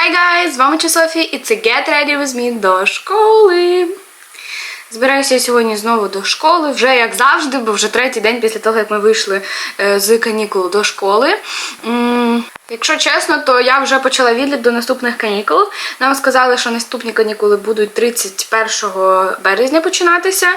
Hi guys! З вами Часофі і це Get Ready With Me до школи. Збираюся я сьогодні знову до школи, вже як завжди, бо вже третій день після того, як ми вийшли е, з канікул до школи. Якщо чесно, то я вже почала відлік до наступних канікул. Нам сказали, що наступні канікули будуть 31 березня починатися.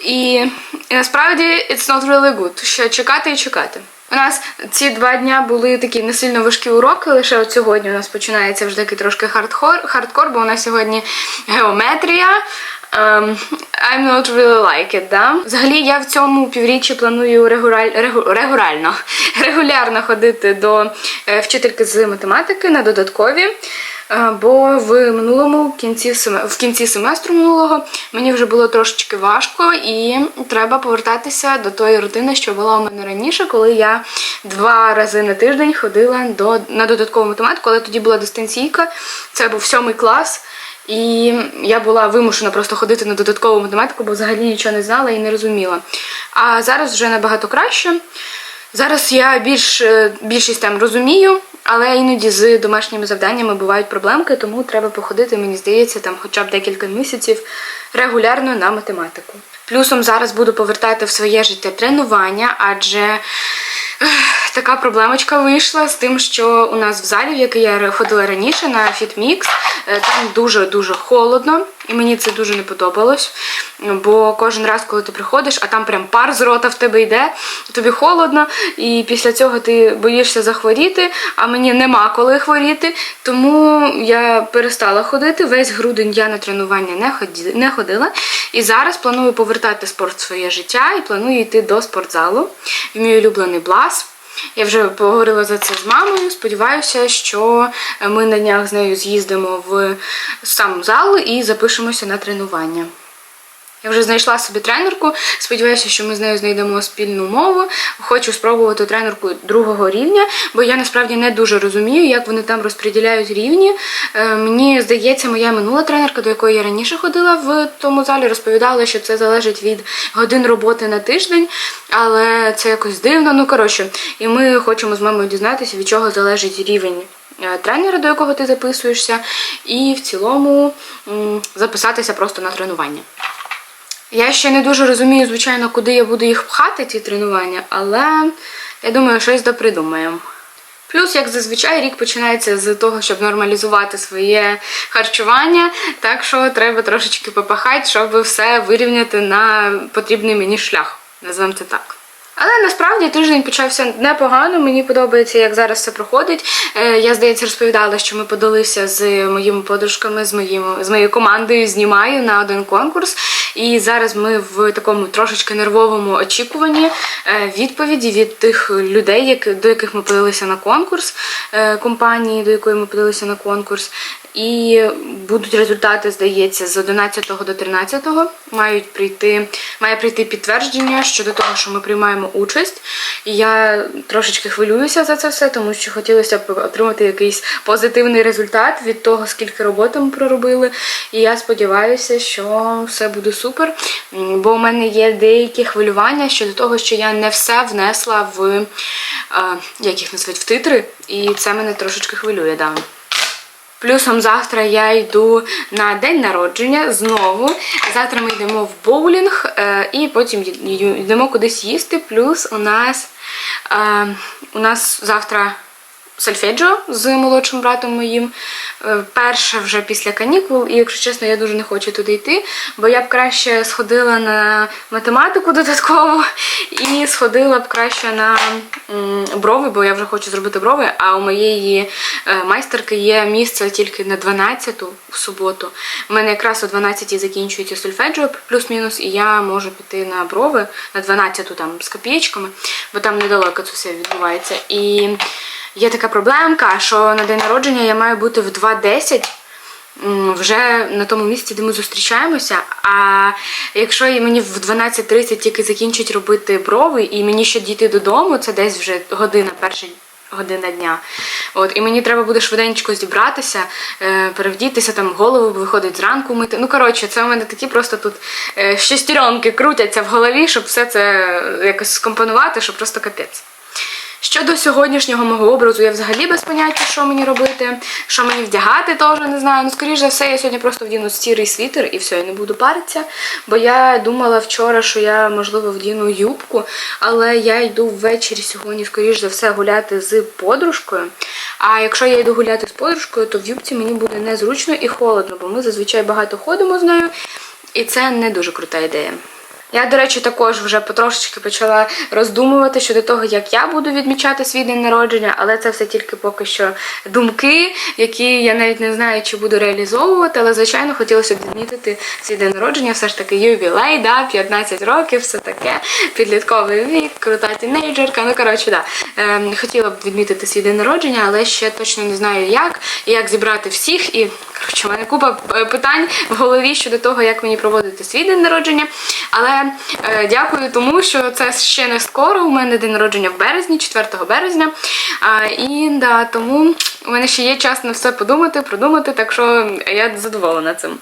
І насправді it's not really good. Ще чекати і чекати. У нас ці два дня були такі не сильно важкі уроки. Лише от сьогодні у нас починається вже такий трошки хардкор, хардкор бо у нас сьогодні геометрія. Um, I'm not really like it, да? Взагалі я в цьому півріччі планую регураль, регу, регулярно, регулярно ходити до е, вчительки з математики на додаткові. Бо в минулому кінці семе- в кінці семестру минулого мені вже було трошечки важко, і треба повертатися до тої рутини, що була у мене раніше, коли я два рази на тиждень ходила до на додаткову математику, але тоді була дистанційка. Це був сьомий клас. І я була вимушена просто ходити на додаткову математику, бо взагалі нічого не знала і не розуміла. А зараз вже набагато краще. Зараз я більш, е, більшість тем розумію, але іноді з домашніми завданнями бувають проблемки, тому треба походити, мені здається, там хоча б декілька місяців регулярно на математику. Плюсом зараз буду повертати в своє життя тренування, адже така проблемочка вийшла з тим, що у нас в залі, в який я ходила раніше на FitMix, е, там дуже-дуже холодно, і мені це дуже не подобалось. Бо кожен раз, коли ти приходиш, а там прям пар з рота в тебе йде, тобі холодно, і після цього ти боїшся захворіти, а мені нема коли хворіти. Тому я перестала ходити. Весь грудень я на тренування не ходила. І зараз планую повертати спорт в своє життя і планую йти до спортзалу в мій улюблений блас. Я вже поговорила за це з мамою. Сподіваюся, що ми на днях з нею з'їздимо в сам зал і запишемося на тренування. Я вже знайшла собі тренерку. Сподіваюся, що ми з нею знайдемо спільну мову. Хочу спробувати тренерку другого рівня, бо я насправді не дуже розумію, як вони там розподіляють рівні. Е, Мені здається, моя минула тренерка, до якої я раніше ходила в тому залі, розповідала, що це залежить від годин роботи на тиждень, але це якось дивно. Ну коротше, і ми хочемо з мамою дізнатися, від чого залежить рівень. е, Тренера, до якого ти записуєшся, і в цілому записатися просто на тренування. Я ще не дуже розумію, звичайно, куди я буду їх пхати, ці тренування, але я думаю, щось допридумаємо. Плюс, як зазвичай, рік починається з того, щоб нормалізувати своє харчування, так що треба трошечки попахати, щоб все вирівняти на потрібний мені шлях. Назвемо це так. Але насправді тиждень почався непогано. Мені подобається, як зараз це проходить. Е, Я, здається, розповідала, що ми подалися з моїми подружками, з моїм з моєю командою знімаю на один конкурс. І зараз ми в такому трошечки нервовому очікуванні е, відповіді від тих людей, до яких ми подалися на конкурс, е, компанії, до якої ми подалися на конкурс. І будуть результати, здається, з 11 до 13 мають прийти, має прийти підтвердження щодо того, що ми приймаємо участь. Я трошечки хвилююся за це все, тому що хотілося б отримати якийсь позитивний результат від того, скільки роботи ми проробили. І я сподіваюся, що все буде супер. Бо у мене є деякі хвилювання щодо того, що я не все внесла в е, як їх назвати, в титри, і це мене трошечки хвилює, да. Плюсом завтра я йду на день народження знову. Завтра ми йдемо в боулінг е, і потім йдемо кудись їсти. Плюс у нас, е, у нас завтра сольфеджіо з молодшим братом моїм. Е, Перше вже після канікул, і якщо чесно, я дуже не хочу туди йти, бо я б краще сходила на математику додатково і сходила б краще на брови, бо я вже хочу зробити брови. А у моєї е, майстерки є місце тільки на 12-ту в суботу. У мене якраз о 12-ті закінчується сольфеджіо плюс-мінус, і я можу піти на брови на 12 там з копієчками, бо там недалеко це все відбувається. І Є така проблемка, що на день народження я маю бути в 2.10 м, вже на тому місці, де ми зустрічаємося. А якщо мені в 12.30 тільки закінчать робити брови, і мені ще дійти додому, це десь вже година, перша година дня. От, і мені треба буде швиденько зібратися, е, перевдітися, там голову виходить зранку мити. Ну, коротше, це у мене такі просто тут е, шестеренки крутяться в голові, щоб все це якось скомпонувати, щоб просто капець. Щодо сьогоднішнього мого образу, я взагалі без поняття, що мені робити, що мені вдягати, теж не знаю. Ну, скоріш за все, я сьогодні просто вдіну сірий світер і все, я не буду паритися. Бо я думала вчора, що я, можливо, вдіну юбку, але я йду ввечері сьогодні, скоріш за все, гуляти з подружкою. А якщо я йду гуляти з подружкою, то в юбці мені буде незручно і холодно, бо ми зазвичай багато ходимо з нею, і це не дуже крута ідея. Я, до речі, також вже потрошечки почала роздумувати щодо того, як я буду відмічати свій день народження, але це все тільки поки що думки, які я навіть не знаю, чи буду реалізовувати. Але, звичайно, хотілося б відмітити свій день народження, все ж таки ювілей, да, 15 років, все таке, підлітковий вік, крута тінейджерка. Ну, коротше, да. Ем, хотіла б відмітити свій день народження, але ще точно не знаю як, і як зібрати всіх. І коротше, у мене купа е, питань в голові щодо того, як мені проводити свій день народження. Але е, дякую тому, що це ще не скоро. У мене день народження в березні, 4 березня. А, і да, тому у мене ще є час на все подумати, продумати, так що я задоволена цим.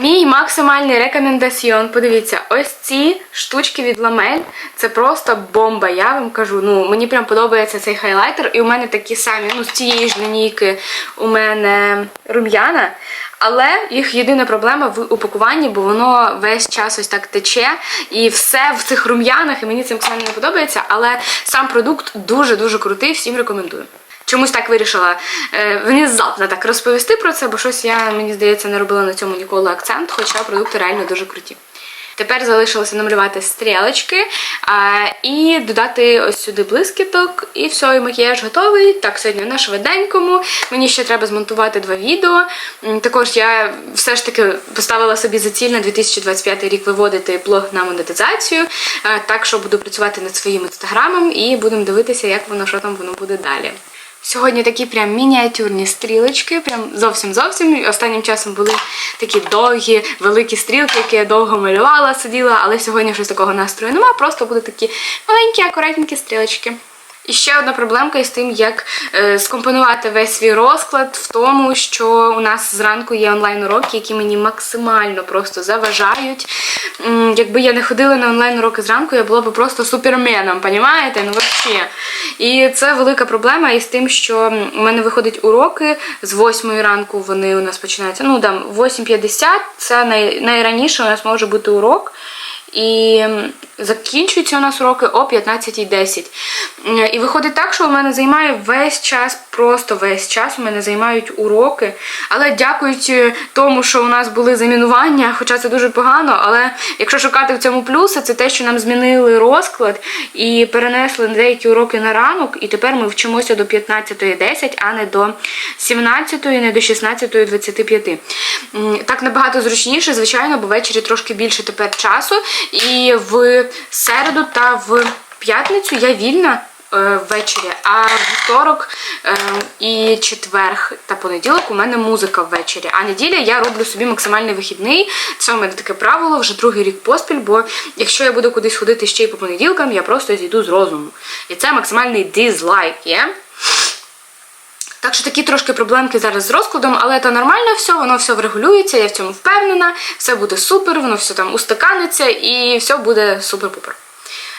Мій максимальний рекомендаціон. Подивіться, ось ці штучки від ламель. Це просто бомба. Я вам кажу. Ну мені прям подобається цей хайлайтер, і у мене такі самі, ну з цієї ж лінійки у мене рум'яна. Але їх єдина проблема в упакуванні, бо воно весь час ось так тече, і все в цих рум'янах, і мені це максимально не подобається. Але сам продукт дуже-дуже крутий, всім рекомендую. Чомусь так вирішила е, внезапно так розповісти про це, бо щось я, мені здається, не робила на цьому ніколи акцент, хоча продукти реально дуже круті. Тепер залишилося намалювати стрілочки а, і додати ось сюди блискіток, і все, і макіяж готовий. Так, сьогодні на швиденькому. Мені ще треба змонтувати два відео. Також я все ж таки поставила собі за ціль на 2025 рік виводити блог на монетизацію. А, Так що буду працювати над своїм інстаграмом і будемо дивитися, як воно що там воно буде далі. Сьогодні такі прям мініатюрні стрілочки, прям зовсім зовсім. Останнім часом були такі довгі, великі стрілки, які я довго малювала, сиділа, але сьогодні щось такого настрою немає, просто будуть такі маленькі, акуратненькі стрілочки. І ще одна проблемка із тим, як е, скомпонувати весь свій розклад в тому, що у нас зранку є онлайн-уроки, які мені максимально просто заважають. Якби я не ходила на онлайн-уроки зранку, я була б просто суперменом, понімаєте? Ну взагалі. І це велика проблема із тим, що у мене виходять уроки з 8 ранку, вони у нас починаються. Ну там 8.50 це най, найраніше у нас може бути урок. І закінчуються у нас уроки о 15.10. І виходить так, що у мене займає весь час, просто весь час у мене займають уроки. Але дякуючи тому, що у нас були замінування, хоча це дуже погано, але якщо шукати в цьому плюси, це те, що нам змінили розклад і перенесли деякі уроки на ранок, і тепер ми вчимося до 15.10, а не до 17.00, не до 16.25. М, Так набагато зручніше, звичайно, бо ввечері трошки більше тепер часу. І в середу та в п'ятницю я вільна е, ввечері, а вівторок е, і четверг та понеділок у мене музика ввечері. А неділя я роблю собі максимальний вихідний. Це у мене таке правило вже другий рік поспіль, бо якщо я буду кудись ходити ще й по понеділкам, я просто зійду з розуму. І це максимальний дизлайк є. Так що такі трошки проблемки зараз з розкладом, але це нормально все, воно все врегулюється, я в цьому впевнена, все буде супер, воно все там устаканиться і все буде супер-пупер.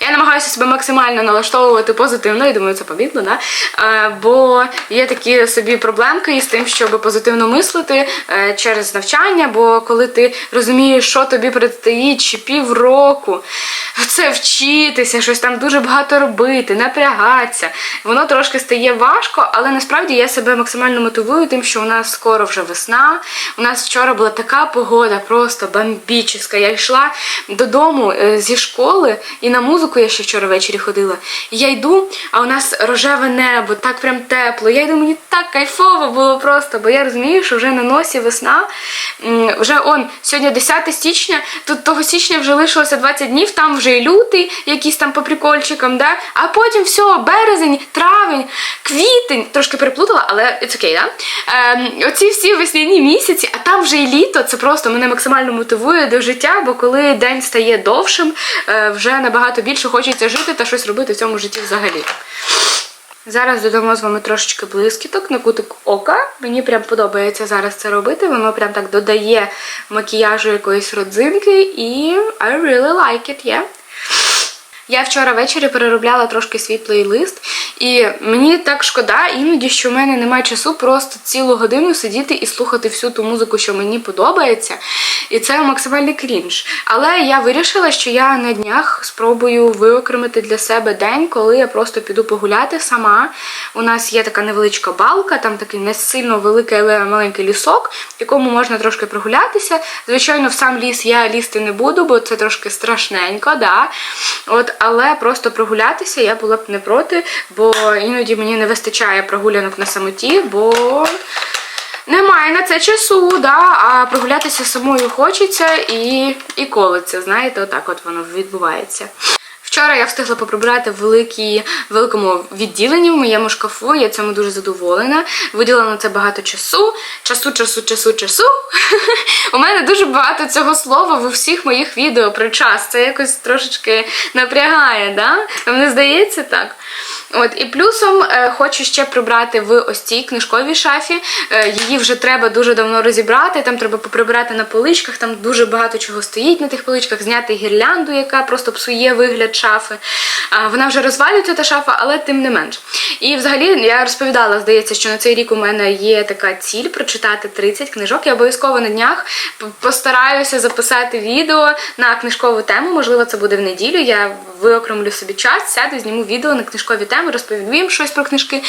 Я намагаюся себе максимально налаштовувати позитивно, і думаю, це помітно, да? Е, бо є такі собі проблемки із тим, щоб позитивно мислити е, через навчання, бо коли ти розумієш, що тобі предстоїть чи півроку, це вчитися, щось там дуже багато робити, напрягатися, воно трошки стає важко, але насправді я себе максимально мотивую тим, що у нас скоро вже весна. У нас вчора була така погода, просто бомбічна. Я йшла додому е, зі школи і на музику я ще вчора ввечері ходила. Я йду, а у нас рожеве небо, так прям тепло. Я йду, мені так кайфово було просто, бо я розумію, що вже на носі весна. Вже он, сьогодні 10 січня, тут того січня вже лишилося 20 днів, там вже і лютий, якийсь там по прикольчикам, да? а потім все, березень, травень, квітень, трошки переплутала, але it's okay, да? Ем, оці всі весняні місяці, а там вже і літо, це просто мене максимально мотивує до життя, бо коли день стає довшим, е, вже набагато більше хочеться жити та щось робити в цьому житті взагалі. Зараз додамо з вами трошечки блискіток на кутик ока. Мені прям подобається зараз це робити. Воно прям так додає макіяжу якоїсь родзинки, і I really like it, yeah. Я вчора ввечері переробляла трошки свій плейлист, І мені так шкода іноді, що в мене немає часу просто цілу годину сидіти і слухати всю ту музику, що мені подобається. І це максимальний крінж. Але я вирішила, що я на днях спробую виокремити для себе день, коли я просто піду погуляти сама. У нас є така невеличка балка, там такий не сильно великий, але маленький лісок, в якому можна трошки прогулятися. Звичайно, в сам ліс я лізти не буду, бо це трошки страшненько, да. От, але просто прогулятися я була б не проти, бо іноді мені не вистачає прогулянок на самоті, бо немає на це часу, да, а прогулятися самою хочеться і, і колиться. Знаєте, отак от воно відбувається. Вчора я встигла поприбирати в великому відділенні в моєму шкафу. Я цьому дуже задоволена. Виділила на це багато часу. Часу, часу, часу, часу. У мене дуже багато цього слова в усіх моїх відео про час. Це якось трошечки напрягає, да? Не здається так? От і плюсом е, хочу ще прибрати в ось цій книжковій шафі. Е, її вже треба дуже давно розібрати. Там треба поприбирати на поличках, там дуже багато чого стоїть на тих поличках, зняти гірлянду, яка просто псує вигляд шафи. Вона вже розвалюється та шафа, але тим не менш. І взагалі я розповідала, здається, що на цей рік у мене є така ціль прочитати 30 книжок. Я обов'язково на днях постараюся записати відео на книжкову тему. Можливо, це буде в неділю. Я виокремлю собі час, сяду, зніму відео на книжкові теми, розповім щось про книжки.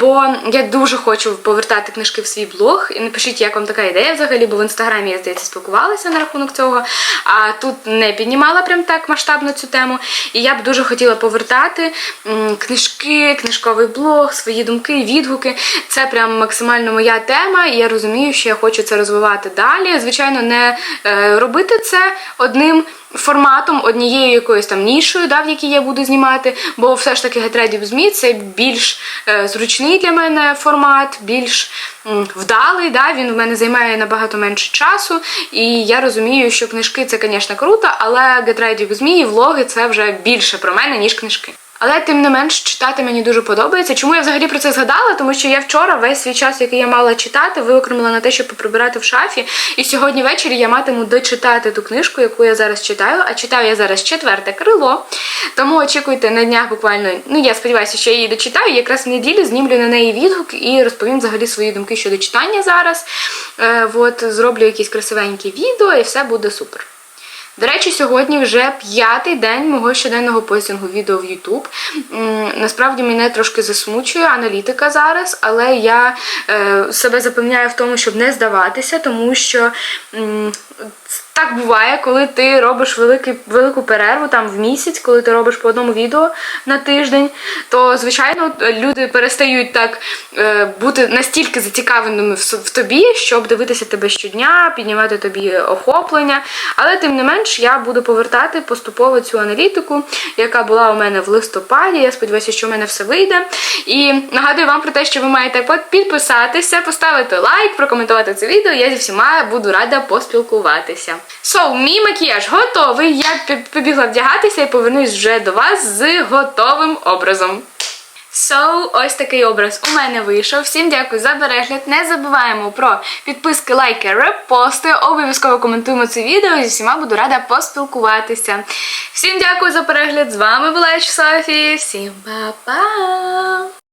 Бо я дуже хочу повертати книжки в свій блог. І напишіть, як вам така ідея взагалі, бо в інстаграмі я здається спілкувалася на рахунок цього. А тут не піднімала прям так масштабно цю тему. І я б дуже хотіла повертати книжки, книжковий блог, свої думки, відгуки. Це прям максимально моя тема, і я розумію, що я хочу це розвивати далі. Звичайно, не е, робити це одним. Форматом однією якоюсь там нішою, да, в якій я буду знімати, бо все ж таки Гетредів ЗМІ це більш е, зручний для мене формат, більш м, вдалий. Да, він в мене займає набагато менше часу. І я розумію, що книжки це, звісно, круто, але Гетредів ЗМІ і влоги це вже більше про мене, ніж книжки. Але тим не менш читати мені дуже подобається. Чому я взагалі про це згадала? Тому що я вчора весь свій час, який я мала читати, виокремила на те, щоб поприбирати в шафі. І сьогодні ввечері я матиму дочитати ту книжку, яку я зараз читаю. А читаю я зараз четверте крило. Тому очікуйте на днях буквально. Ну я сподіваюся, що я її дочитаю. Якраз в неділю знімлю на неї відгук і розповім взагалі свої думки щодо читання зараз. Е, от зроблю якісь красивенькі відео, і все буде супер. До речі, сьогодні вже п'ятий день мого щоденного постінгу відео в YouTube. Насправді мене трошки засмучує аналітика зараз, але я е, себе запевняю в тому, щоб не здаватися, тому що так буває, коли ти робиш великий, велику перерву там в місяць, коли ти робиш по одному відео на тиждень, то звичайно люди перестають так е, бути настільки зацікавленими в, в тобі, щоб дивитися тебе щодня, піднімати тобі охоплення. Але тим не менш я буду повертати поступово цю аналітику, яка була у мене в листопаді. Я сподіваюся, що у мене все вийде. І нагадую вам про те, що ви маєте підписатися, поставити лайк, прокоментувати це відео. Я зі всіма буду рада поспілкуватися. So, мій макіяж готовий. Я побігла вдягатися і повернусь вже до вас з готовим образом. So, ось такий образ у мене вийшов. Всім дякую за перегляд. Не забуваємо про підписки, лайки, репости. Обов'язково коментуємо це відео. Зі всіма буду рада поспілкуватися. Всім дякую за перегляд. З вами була Софі. Всім па-па!